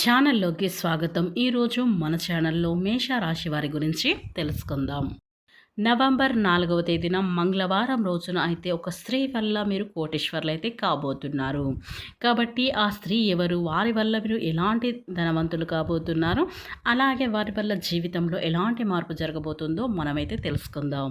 ఛానల్లోకి స్వాగతం. ఈరోజు మన ఛానల్లో మేషరాశి వారి గురించి తెలుసుకుందాం. నవంబర్ నాలుగవ తేదీన మంగళవారం రోజున అయితే ఒక స్త్రీ వల్ల మీరు కోటేశ్వర్లు అయితే కాబోతున్నారు. కాబట్టి ఆ స్త్రీ ఎవరు వారి వల్ల మీరు ఎలాంటి ధనవంతులు కాబోతున్నారు అలాగే వారి వల్ల జీవితంలో ఎలాంటి మార్పు జరగబోతుందో మనమైతే తెలుసుకుందాం.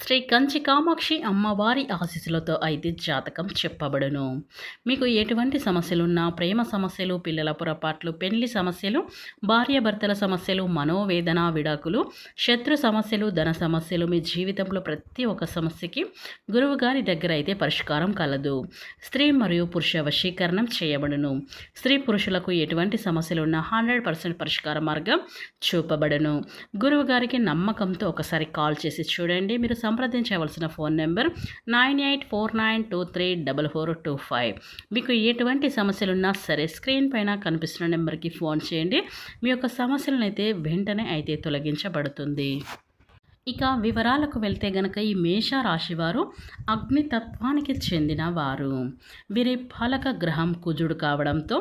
శ్రీ కంచి కామాక్షి అమ్మవారి ఆశీస్సులతో అయితే జాతకం చెప్పబడును. మీకు ఎటువంటి సమస్యలున్నా ప్రేమ సమస్యలు పిల్లల పొరపాట్లు పెళ్ళి సమస్యలు భార్యాభర్తల సమస్యలు మనోవేదన విడాకులు శత్రు సమస్యలు ధన సమస్యలు మీ జీవితంలో ప్రతి ఒక్క సమస్యకి గురువుగారి దగ్గర అయితే పరిష్కారం కలదు. స్త్రీ మరియు పురుష వశీకరణం చేయబడును. స్త్రీ పురుషులకు ఎటువంటి సమస్యలున్నా హండ్రెడ్ పర్సెంట్ పరిష్కార మార్గం చూపబడును. గురువుగారికి నమ్మకంతో ఒకసారి కాల్ చేసి చూడండి. మీరు సంప్రదించవలసిన phone number nine eight four nine two three double four two five. మీకు ఎటువంటి సమస్యలున్నా సరే స్క్రీన్ పైన కనిపిస్తున్న నెంబర్కి ఫోన్ చేయండి. మీ యొక్క సమస్యలను అయితే వెంటనే అయితే తొలగించబడుతుంది. ఇక వివరాలకు వెళ్తే గనక ఈ మేష రాశివారు అగ్నితత్వానికి చెందిన వారు వీరి పాలక గ్రహం కుజుడు కావడంతో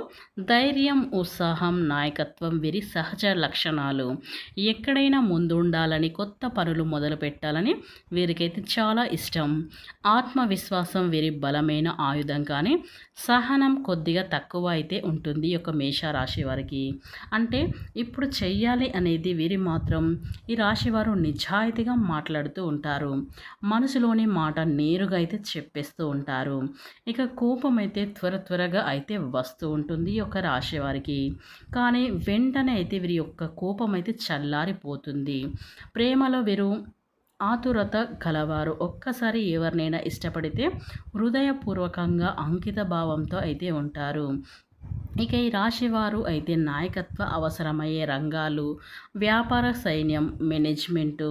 ధైర్యం ఉత్సాహం నాయకత్వం వీరి సహజ లక్షణాలు. ఎక్కడైనా ముందుండాలని కొత్త పనులు మొదలు పెట్టాలని వీరికైతే చాలా ఇష్టం. ఆత్మవిశ్వాసం వీరి బలమైన ఆయుధం కానీ సహనం కొద్దిగా తక్కువ అయితే ఉంటుంది ఒక మేష రాశి వారికి. అంటే ఇప్పుడు చెయ్యాలి అనేది వీరి మాత్రం. ఈ రాశివారు నిజాయితీగా మాట్లాడుతూ ఉంటారు. మనసులోని మాట నేరుగా అయితే చెప్పేస్తూ ఉంటారు. ఇక కోపం అయితే త్వర త్వరగా అయితే వస్తూ ఉంటుంది ఒక రాశి వారికి. కానీ వెంటనే అయితే వీరి యొక్క కోపం అయితే చల్లారిపోతుంది. ప్రేమలో వీరు ఆతురత కలవారు ఒక్కసారి ఎవరినైనా ఇష్టపడితే హృదయపూర్వకంగా అంకిత భావంతో అయితే ఉంటారు. ఇక ఈ రాశివారు అయితే నాయకత్వ అవసరమయ్యే రంగాలు వ్యాపార సైన్యం మేనేజ్మెంటు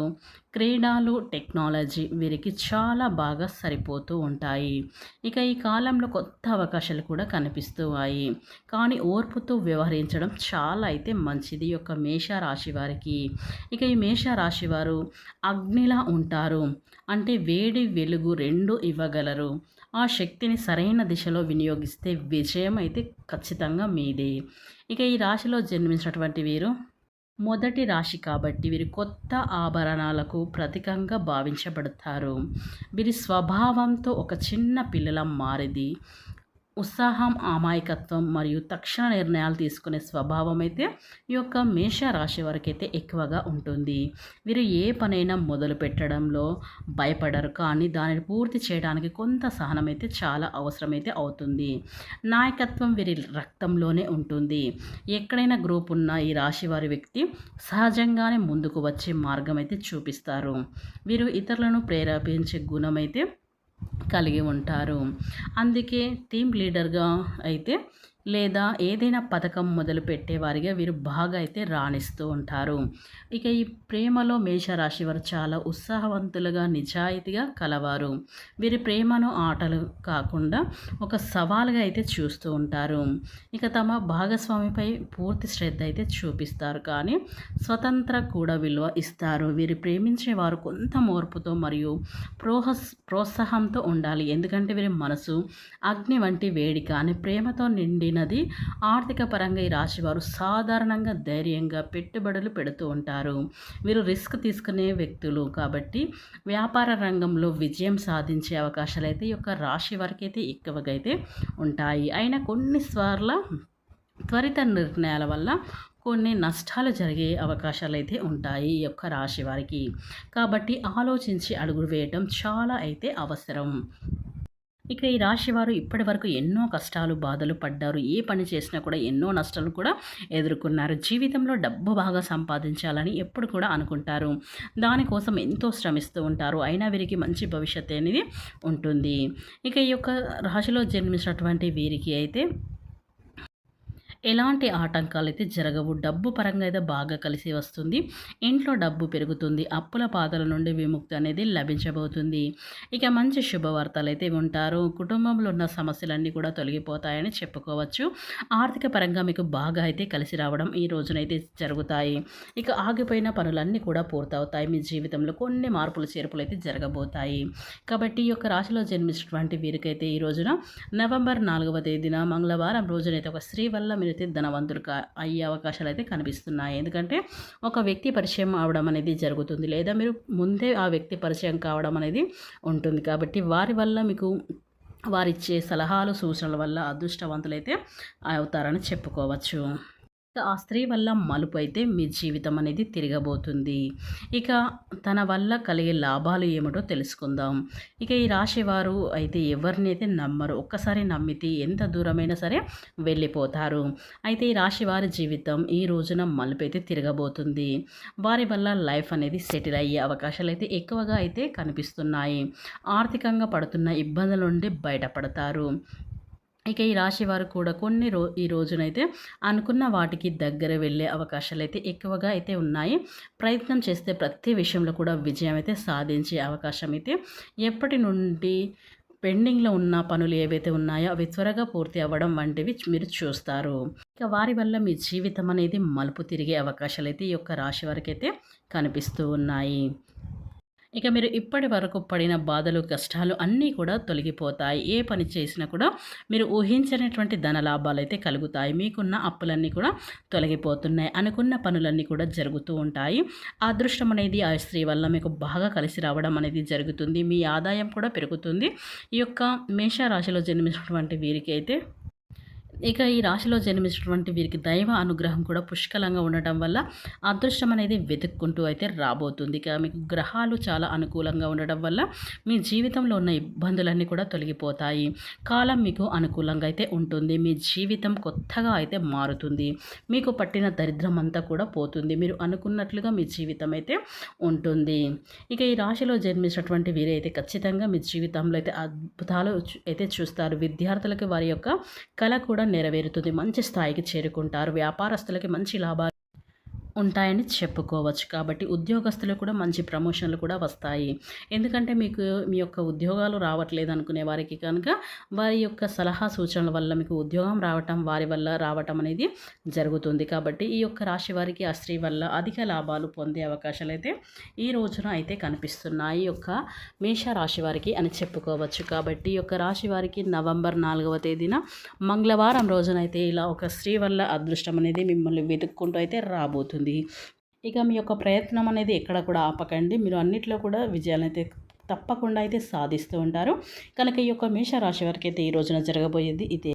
క్రీడలు టెక్నాలజీ వీరికి చాలా బాగా సరిపోతూ ఉంటాయి. ఇక ఈ కాలంలో కొత్త అవకాశాలు కూడా కనిపిస్తున్నాయి కానీ ఓర్పుతో వ్యవహరించడం చాలా అయితే మంచిది యొక్క మేష రాశి వారికి. ఇక ఈ మేష రాశివారు అగ్నిలా ఉంటారు. అంటే వేడి వెలుగు రెండు ఇవ్వగలరు. ఆ శక్తిని సరైన దిశలో వినియోగిస్తే విజయం అయితే ఖచ్చితంగా మీదే. ఇక ఈ రాశిలో జన్మించినటువంటి వీరు మొదటి రాశి కాబట్టి వీరు కొత్త ఆభరణాలకు ప్రతీకంగా భావించబడతారు. వీరి స్వభావంతో ఒక చిన్న పిల్లల మారిది. ఉత్సాహం అమాయకత్వం మరియు తక్షణ నిర్ణయాలు తీసుకునే స్వభావం అయితే ఈ యొక్క మేష రాశి వారికి అయితే ఎక్కువగా ఉంటుంది. వీరు ఏ పనైనా మొదలు పెట్టడంలో భయపడరు కానీ దానిని పూర్తి చేయడానికి కొంత సహనం అయితే చాలా అవసరమైతే అవుతుంది. నాయకత్వం వీరి రక్తంలోనే ఉంటుంది. ఎక్కడైనా గ్రూప్ ఉన్న ఈ రాశి వారి వ్యక్తి సహజంగానే ముందుకు వచ్చే మార్గం అయితే చూపిస్తారు. వీరు ఇతరులను ప్రేరేపించే గుణం అయితే కలిగి ఉంటారు. అందుకే టీం లీడర్గా అయితే లేదా ఏదైనా పథకం మొదలు పెట్టేవారిగా వీరు బాగా అయితే రాణిస్తూ ఉంటారు. ఇక ఈ ప్రేమలో మేషరాశి వారు చాలా ఉత్సాహవంతులుగా నిజాయితీగా కలవారు. వీరి ప్రేమను ఆటలు కాకుండా ఒక సవాలుగా అయితే చూస్తూ ఉంటారు. ఇక తమ భాగస్వామిపై పూర్తి శ్రద్ధ అయితే చూపిస్తారు. కానీ స్వతంత్ర కూడా విలువ ఇస్తారు. వీరు ప్రేమించే వారు కొంత మోర్పుతో మరియు ప్రోహస్ ప్రోత్సాహంతో ఉండాలి. ఎందుకంటే వీరి మనసు అగ్ని వంటి వేడి కానీ ప్రేమతో నిండిన అయినది ఆర్థిక పరంగా ఈ రాశివారు సాధారణంగా ధైర్యంగా పెట్టుబడులు పెడుతూ ఉంటారు. వీరు రిస్క్ తీసుకునే వ్యక్తులు కాబట్టి వ్యాపార రంగంలో విజయం సాధించే అవకాశాలు అయితే ఈ యొక్క రాశి వారికి అయితే ఎక్కువగా అయితే ఉంటాయి. అయినా కొన్నిసార్ల త్వరిత నిర్ణయాల వల్ల కొన్ని నష్టాలు జరిగే అవకాశాలు అయితే ఉంటాయి ఈ యొక్క రాశి వారికి. కాబట్టి ఆలోచించి అడుగులు వేయటం చాలా అయితే అవసరం. ఇక ఈ రాశి వారు ఇప్పటి వరకు ఎన్నో కష్టాలు బాధలు పడ్డారు. ఏ పని చేసినా కూడా ఎన్నో నష్టాలు కూడా ఎదుర్కొన్నారు. జీవితంలో డబ్బు బాగా సంపాదించాలని ఎప్పుడు కూడా అనుకుంటారు. దానికోసం ఎంతో శ్రమిస్తూ ఉంటారు. అయినా వీరికి మంచి భవిష్యత్తు అనేది ఉంటుంది. ఇక ఈ యొక్క రాశిలో జన్మించినటువంటి వీరికి అయితే ఎలాంటి ఆటంకాలు అయితే జరగవు డబ్బు పరంగా అయితే బాగా కలిసి వస్తుంది ఇంట్లో డబ్బు పెరుగుతుంది అప్పుల బాధల నుండి విముక్తి అనేది లభించబోతుంది. ఇక మంచి శుభవార్తలు అయితే ఉంటారు కుటుంబంలో ఉన్న సమస్యలన్నీ కూడా తొలగిపోతాయని చెప్పుకోవచ్చు. ఆర్థిక పరంగా మీకు బాగా అయితే కలిసి రావడం ఈ రోజునైతే జరుగుతాయి. ఇక ఆగిపోయిన పనులన్నీ కూడా పూర్తవుతాయి. మీ జీవితంలో కొన్ని మార్పులు చేర్పులు అయితే జరగబోతాయి. కాబట్టి ఈ యొక్క రాశిలో జన్మించినటువంటి వీరికైతే ఈ రోజున నవంబర్ నాలుగవ తేదీన మంగళవారం రోజునైతే ఒక స్త్రీ వల్ల మీరు అయితే ధనవంతులు అయ్యే అవకాశాలు అయితే కనిపిస్తున్నాయి. ఎందుకంటే ఒక వ్యక్తి పరిచయం అవడం అనేది జరుగుతుంది లేదా మీరు ముందే ఆ వ్యక్తి పరిచయం కావడం అనేది ఉంటుంది. కాబట్టి వారి వల్ల మీకు వారిచ్చే సలహాలు సూచనల వల్ల అదృష్టవంతులైతే అవుతారని చెప్పుకోవచ్చు. ఆ స్త్రీ వల్ల మలుపు అయితే మీ జీవితం అనేది తిరగబోతుంది. ఇక తన వల్ల కలిగే లాభాలు ఏమిటో తెలుసుకుందాం. ఇక ఈ రాశివారు అయితే ఎవరిని అయితే నమ్మరు ఒక్కసారి నమ్మితే ఎంత దూరమైనా సరే వెళ్ళిపోతారు. అయితే ఈ రాశి వారి జీవితం ఈ రోజున మలుపు అయితే తిరగబోతుంది. వారి వల్ల లైఫ్ అనేది సెటిల్ అయ్యే అవకాశాలు అయితే ఎక్కువగా అయితే కనిపిస్తున్నాయి. ఆర్థికంగా పడుతున్న ఇబ్బందుల నుండి బయటపడతారు. ఇక ఈ రాశి వారు కూడా కొన్ని రో ఈ రోజునైతే అనుకున్న వాటికి దగ్గర వెళ్ళే అవకాశాలు అయితే ఎక్కువగా అయితే ఉన్నాయి. ప్రయత్నం చేస్తే ప్రతి విషయంలో కూడా విజయం అయితే సాధించే అవకాశం అయితే ఎప్పటి నుండి పెండింగ్లో ఉన్న పనులు ఏవైతే ఉన్నాయో అవి త్వరగా పూర్తి అవ్వడం వంటివి మీరు చూస్తారు. ఇక వారి వల్ల మీ జీవితం అనేది మలుపు తిరిగే అవకాశాలు అయితే ఈ యొక్క రాశి వారికి అయితే కనిపిస్తూ ఉన్నాయి. ఇక మీరు ఇప్పటి వరకు పడిన బాధలు కష్టాలు అన్నీ కూడా తొలగిపోతాయి. ఏ పని చేసినా కూడా మీరు ఊహించినటువంటి ధన లాభాలు అయితే కలుగుతాయి. మీకున్న అప్పులన్నీ కూడా తొలగిపోతున్నాయి. అనుకున్న పనులన్నీ కూడా జరుగుతూ ఉంటాయి. అదృష్టం అనేది ఆ స్త్రీ వల్ల మీకు బాగా కలిసి రావడం అనేది జరుగుతుంది. మీ ఆదాయం కూడా పెరుగుతుంది. ఈ యొక్క మేషరాశిలో జన్మించినటువంటి వీరికి అయితే ఇక ఈ రాశిలో జన్మించినటువంటి వీరికి దైవ అనుగ్రహం కూడా పుష్కలంగా ఉండటం వల్ల అదృష్టం అనేది వెతుక్కుంటూ అయితే రాబోతుంది. ఇక మీకు గ్రహాలు చాలా అనుకూలంగా ఉండడం వల్ల మీ జీవితంలో ఉన్న ఇబ్బందులన్నీ కూడా తొలగిపోతాయి. కాలం మీకు అనుకూలంగా అయితే ఉంటుంది. మీ జీవితం కొత్తగా అయితే మారుతుంది. మీకు పట్టిన దరిద్రం అంతా కూడా పోతుంది. మీరు అనుకున్నట్లుగా మీ జీవితం అయితే ఉంటుంది. ఇక ఈ రాశిలో జన్మించినటువంటి వీరైతే ఖచ్చితంగా మీ జీవితంలో అయితే అద్భుతాలు అయితే చూస్తారు. విద్యార్థులకి వారి యొక్క కళ కూడా నెరవేరుతుంది. మంచి స్థాయికి చేరుకుంటారు. వ్యాపారస్తులకి మంచి లాభాలు ఉంటాయని చెప్పుకోవచ్చు. కాబట్టి ఉద్యోగస్తులు కూడా మంచి ప్రమోషన్లు కూడా వస్తాయి. ఎందుకంటే మీకు మీ యొక్క ఉద్యోగాలు రావట్లేదు అనుకునే వారికి కనుక వారి యొక్క సలహా సూచనల వల్ల మీకు ఉద్యోగం రావటం వారి వల్ల రావటం అనేది జరుగుతుంది. కాబట్టి ఈ యొక్క రాశి వారికి ఆ స్త్రీ వల్ల అధిక లాభాలు పొందే అవకాశాలు అయితే ఈ రోజున అయితే కనిపిస్తున్నాయి. యొక్క మేష రాశి వారికి అని చెప్పుకోవచ్చు. కాబట్టి ఈ యొక్క రాశి వారికి నవంబర్ నాలుగవ తేదీన మంగళవారం రోజునైతే ఇలా ఒక స్త్రీ వల్ల అదృష్టం అనేది మిమ్మల్ని వెతుక్కుంటూ అయితే రాబోతుంది. ఉంటుంది. ఇక మీ యొక్క ప్రయత్నం అనేది ఎక్కడ కూడా ఆపకండి. మీరు అన్నిట్లో కూడా విజయాలైతే తప్పకుండా అయితే సాధిస్తూ ఉంటారు. కనుక ఈ యొక్క మేషరాశి వారికి అయితే ఈ రోజున జరగబోయేది ఇదే.